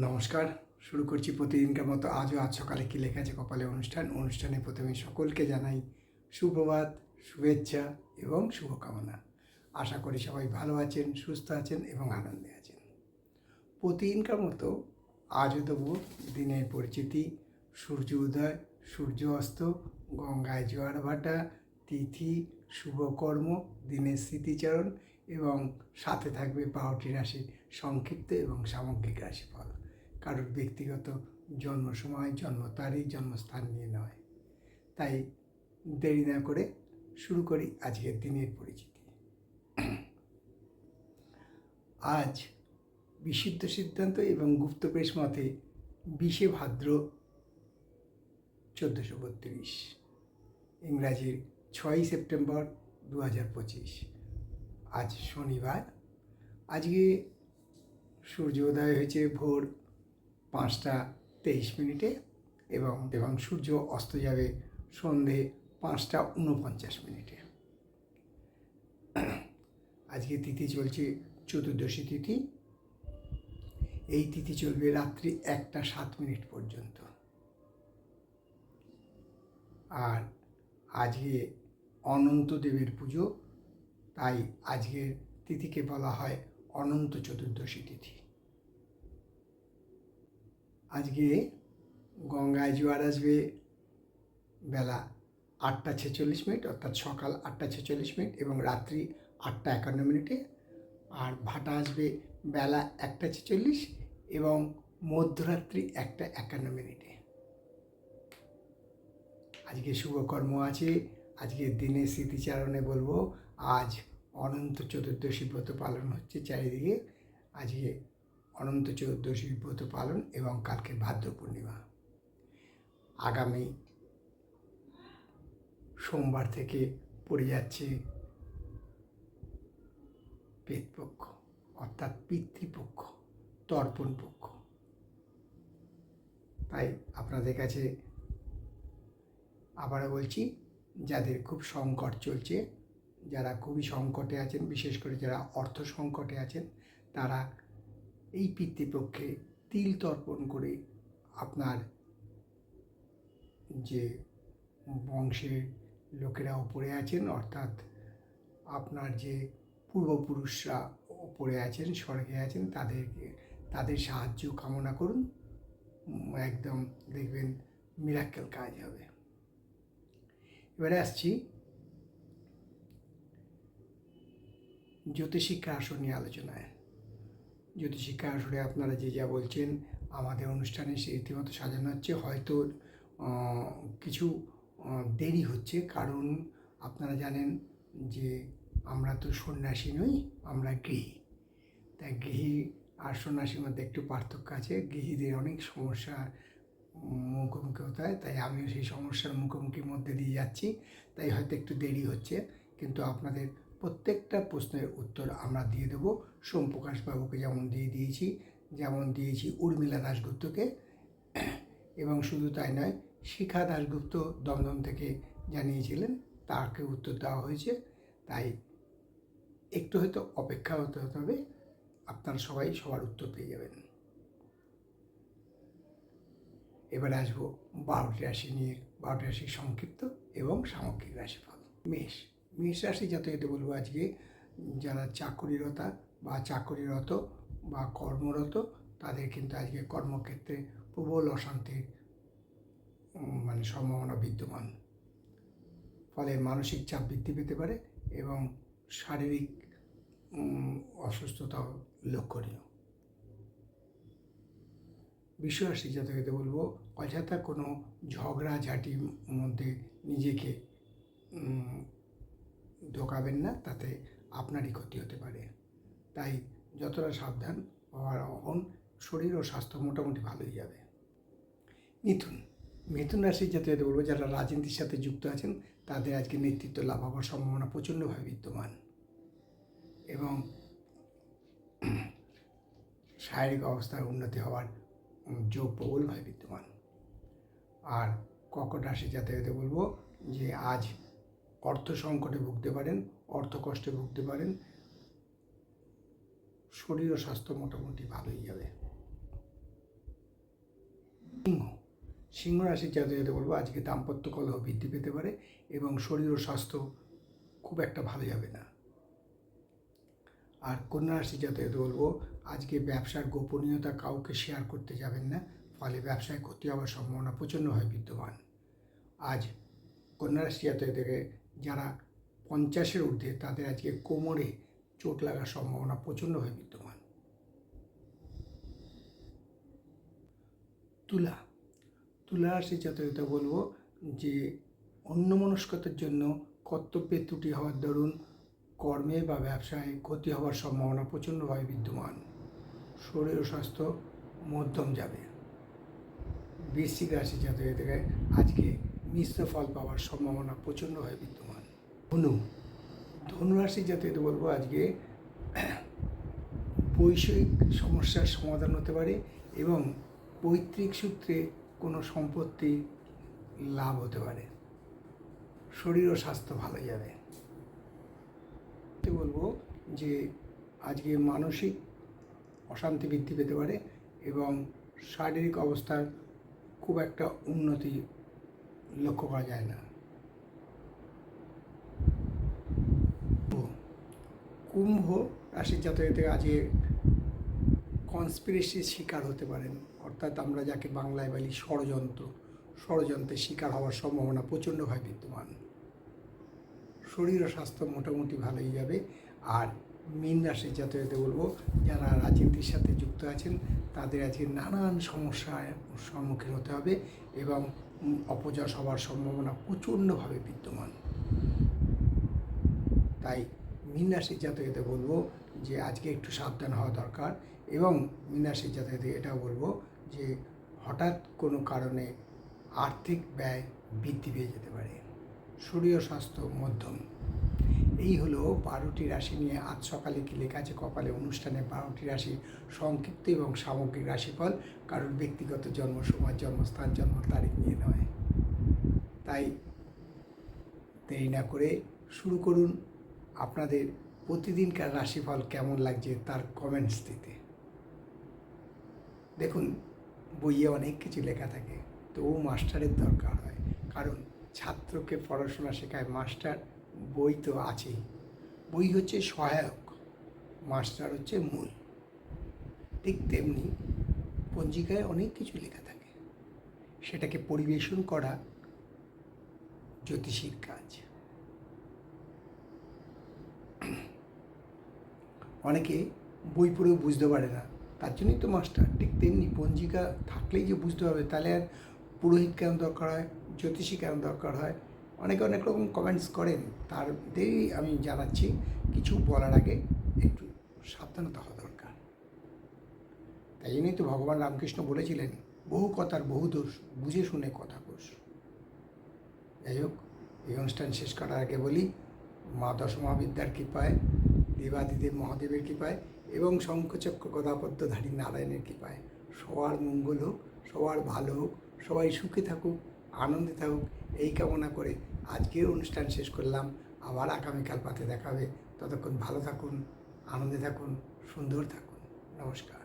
নমস্কার, শুরু করছি প্রতিদিনকার মতো আজও আজ সকালে কী লেখা আছে কপালে অনুষ্ঠান। অনুষ্ঠানে প্রথমে সকলকে জানাই সুপ্রভাত, শুভেচ্ছা এবং শুভকামনা। আশা করি সবাই ভালো আছেন, সুস্থ আছেন এবং আনন্দে আছেন। প্রতিদিনকার মতো আজও তবু দিনের পরিচিতি। সূর্য উদয়, সূর্য অস্ত, গঙ্গায় জোয়ার ভাটা, তিথি, শুভকর্ম, দিনের স্মৃতিচারণ এবং সাথে থাকবে বারোটি রাশি সংক্ষিপ্ত এবং সামগ্রিক রাশিফল। কারোর ব্যক্তিগত জন্ম সময় জন্ম তারিখ জন্মস্থান নিয়ে নয়। তাই দেরি না করে শুরু করি আজকের দিনের পরিচিতি। আজ বিশুদ্ধ সিদ্ধান্ত এবং গুপ্ত প্রেস মতে বিশে ভাদ্র চোদ্দোশো বত্রিশ, ইংরাজির ছয়ই সেপ্টেম্বর দু হাজার পঁচিশ। আজ শনিবার। আজকে সূর্য উদয় হয়েছে ভোর পাঁচটা তেইশ মিনিটে এবং এবং সূর্য অস্ত যাবে সন্ধে পাঁচটা উনপঞ্চাশ মিনিটে। আজকে তিথি চলছে চতুর্দশী তিথি। এই তিথি চলবে রাত্রি একটা সাত মিনিট পর্যন্ত। আর আজকে অনন্ত দেবের পুজো, তাই আজকের তিথিকে বলা হয় অনন্ত চতুর্দশী তিথি। আজকে গঙ্গায় জোয়ার আসবে বেলা আটটা ছেচল্লিশ মিনিট, অর্থাৎ সকাল আটটা ছেচল্লিশ মিনিট এবং রাত্রি আটটা একান্ন মিনিটে। আর ভাটা আসবে বেলা একটা ছেচল্লিশ এবং মধ্যরাত্রি একটা একান্ন মিনিটে। আজকে শুভকর্ম আছে, আজকে দিনের স্মৃতিচারণে বলব, আজ অনন্ত চতুর্দশী ব্রত পালন হচ্ছে চারিদিকে। আজকে অনন্ত চতুর্দশী ব্রত পালন এবং কালকে ভাদ্র পূর্ণিমা। আগামী সোমবার থেকে পড়ে যাচ্ছে পেতপক্ষ অর্থাৎ পিতৃপক্ষ, তর্পণ পক্ষ। তাই আপনাদের কাছে আবারও বলছি, যাদের খুব সংকট চলছে, যারা খুবই সংকটে আছেন, বিশেষ করে যারা অর্থ সংকটে আছেন, তারা এই পিতৃপক্ষে তিল তর্পণ করে আপনার যে বংশের লোকেরা ওপরে আছেন, অর্থাৎ আপনার যে পূর্বপুরুষরা ওপরে আছেন, স্বর্গে আছেন, তাদেরকে, তাদের সাহায্য কামনা করুন। একদম দেখবেন মিরাক্কেল কাজ হবে। এবারে আসছি জ্যোতিষিক্ষা আসন নিয়ে আলোচনায়। জ্যোতিষিক্ষা আসরে আপনারা যে যা বলছেন, আমাদের অনুষ্ঠানে সে রীতিমতো সাজানো হচ্ছে। হয়তো কিছু দেরি হচ্ছে। কারণ আপনারা জানেন যে আমরা তো সন্ন্যাসী নই, আমরা গৃহী। তাই গৃহী আর সন্ন্যাসীর মধ্যে একটু পার্থক্য আছে। গৃহীদের অনেক সমস্যার মুখোমুখি হতে হয়। তাই আমিও সেই সমস্যার মুখোমুখির মধ্যে দিয়ে যাচ্ছি। তাই হয়তো একটু দেরি হচ্ছে। কিন্তু আপনাদের প্রত্যেকটা প্রশ্নের উত্তর আমরা দিয়ে দেবো। সোমপ্রকাশ বাবুকে যেমন দিয়ে দিয়েছি, যেমন দিয়েছি উর্মিলা দাশগুপ্তকে। এবং শুধু তাই নয়, শিখা দাশগুপ্ত দমদম থেকে জানিয়েছিলেন, তাকে উত্তর দেওয়া হয়েছে। তাই একটু হয়তো অপেক্ষা হতে হতে হবে, আপনারা সবাই সবার উত্তর পেয়ে যাবেন। এবারে আসব বারোটি রাশি নিয়ে, বারোটি রাশি সংক্ষিপ্ত এবং সামগ্রিক রাশিফল। মেষ। মেষ রাশি যাতায়াতে বলব আজকে, যারা চাকরিরতা বা চাকরিরত বা কর্মরত, তাদের কিন্তু আজকে কর্মক্ষেত্রে প্রবল অশান্তির মানে সম্ভাবনা বিদ্যমান। ফলে মানসিক চাপ বৃদ্ধি পেতে পারে এবং শারীরিক অসুস্থতাও লক্ষণীয়। বিশ্বরাশি জাতকেতে বলব, অযথা কোনো ঝগড়াঝাটির মধ্যে নিজেকে ঢোকাবেন না, তাতে আপনারই ক্ষতি হতে পারে। তাই যতটা সাবধান হওয়ার হন শরীর ও স্বাস্থ্য মোটামুটি ভালোই যাবে। মিথুন মিথুন রাশির জাতীয়তে বলব, যারা রাজনীতির সাথে যুক্ত আছেন, তাদের আজকে নেতৃত্ব লাভ হওয়ার সম্ভাবনা প্রচণ্ডভাবে বিদ্যমান। এবং শারীরিক অবস্থার উন্নতি হওয়ার যোগ প্রবলভাবে বিদ্যমান। আর কর্কট রাশি যাতায়াতে বলব, যে আজ অর্থ সংকটে ভুগতে পারেন, অর্থ কষ্টে ভুগতে পারেন, শরীর ও স্বাস্থ্য মোটামুটি ভালোই যাবে। সিংহ সিংহ রাশির যাতে বলব, আজকে দাম্পত্য কলহ বৃদ্ধি পেতে পারে এবং শরীর ও স্বাস্থ্য খুব একটা ভালো যাবে না। আর কন্যা রাশির জাতকদের বলব, আজকে ব্যবসার গোপনীয়তা কাউকে শেয়ার করতে যাবেন না, ফলে ব্যবসায় ক্ষতি হওয়ার সম্ভাবনা প্রচণ্ডভাবে বিদ্যমান। আজ কন্যা রাশি জাতকদের যারা পঞ্চাশের ঊর্ধ্বে তাদের আজকে কোমরে চোট লাগার সম্ভাবনা প্রচণ্ডভাবে বিদ্যমান। তুলা তুলা রাশি জাতকতা বলব যে অন্যমনস্কতার জন্য কর্তব্যে ত্রুটি হওয়ার দরুন কর্মে বা ব্যবসায় ক্ষতি হওয়ার সম্ভাবনা প্রচণ্ডভাবে বিদ্যমান। শরীর ও স্বাস্থ্য মধ্যম যাবে। বৃশ্চিক রাশি জাতকদের আজকে মিশ্র ফল পাওয়ার সম্ভাবনা প্রচণ্ডভাবে বিদ্যমান। ধনু ধনু রাশি জাতকদের বলব আজকে বৈষয়িক সমস্যার সমাধান হতে পারে এবং পৈতৃক সূত্রে কোনো সম্পত্তি লাভ হতে পারে। শরীর ও স্বাস্থ্য ভালো যাবে। বলব যে আজকে মানসিক অশান্তি বৃদ্ধি পেতে পারে এবং শারীরিক অবস্থার খুব একটা উন্নতি লক্ষ্য করা যায় না। কুম্ভ রাশির জাতকের থেকে আজকে কনস্পিরেসির শিকার হতে পারেন। অর্থাৎ আমরা যাকে বাংলায় বলি ষড়যন্ত্র। ষড়যন্ত্রের শিকার হওয়ার সম্ভাবনা প্রচণ্ডভাবে বিদ্যমান। শরীর ও স্বাস্থ্য মোটামুটি ভালোই যাবে। আর মীন রাশির জাতকদের বলব, যারা রাজনীতির সাথে যুক্ত আছেন, তাদের আজকে নানান সমস্যার সম্মুখীন হতে হবে এবং অপযশ হওয়ার সম্ভাবনা প্রচণ্ডভাবে বিদ্যমান। তাই মীন রাশির জাতকদের বলব যে, আজকে একটু সাবধান হওয়া দরকার এবং মীন রাশির এটাও বলব যে, হঠাৎ কোনো কারণে আর্থিক ব্যয় বৃদ্ধি পেয়ে যেতে পারে। শরীর স্বাস্থ্য মধ্যম। এই হলো বারোটি রাশি নিয়ে আজ সকালে কি লেখা আছে? কপালে অনুষ্ঠানে বারোটি রাশি সংক্ষিপ্ত এবং সামগ্রিক রাশিফল, কারণ ব্যক্তিগত জন্ম, সময়, জন্মস্থান, জন্ম তারিখ নিয়ে নয়। তাই দেরি না করে শুরু করুন। আপনাদের প্রতিদিনকার রাশিফল কেমন লাগছে তার কমেন্টস দিতে। দেখুন, বইয়ে অনেক কিছু লেখা থাকে তবু মাস্টারের দরকার হয়, কারণ ছাত্রকে পড়াশোনা শেখায় মাস্টার বই তো আছেই। বই হচ্ছে সহায়ক, মাস্টার হচ্ছে মূল। ঠিক তেমনি পঞ্জিকায় অনেক কিছু লেখা থাকে। সেটাকে পরিবেশন করা জ্যোতিষীর কাজ। অনেকে বই পড়েও বুঝতে পারে না, তার জন্যই তো মাস্টার। ঠিক তেমনি পঞ্জিকা থাকলেই যে বুঝতে হবে, তাহলে আর পুরোহিত কেন দরকার হয়, জ্যোতিষী কেন দরকার হয় অনেকে অনেক রকম কমেন্টস করেন তারদেরই আমি জানাচ্ছি, কিছু বলার আগে একটু সাবধানতা হওয়া দরকার। তাই জন্যই তো ভগবান রামকৃষ্ণ বলেছিলেন, বহু কথার বহু দোষ, বুঝে শুনে কথা কোষ যাই হোক, এই অনুষ্ঠান শেষ করার আগে বলি, মা দশমহাবিদ্যার কৃপায়, দেবাদিদেব মহাদেবের কৃপায় এবং শঙ্খচক্র গদাপদ্মধারী নারায়ণের কৃপায় সবার মঙ্গল হোক, সবার ভালো হোক, সবাই সুখে থাকুক, আনন্দে থাকুক, এই কামনা করে আজকের অনুষ্ঠান শেষ করলাম। আবার আগামীকাল পাতে দেখাবে ততক্ষণ ভালো থাকুন, আনন্দে থাকুন, সুন্দর থাকুন। নমস্কার।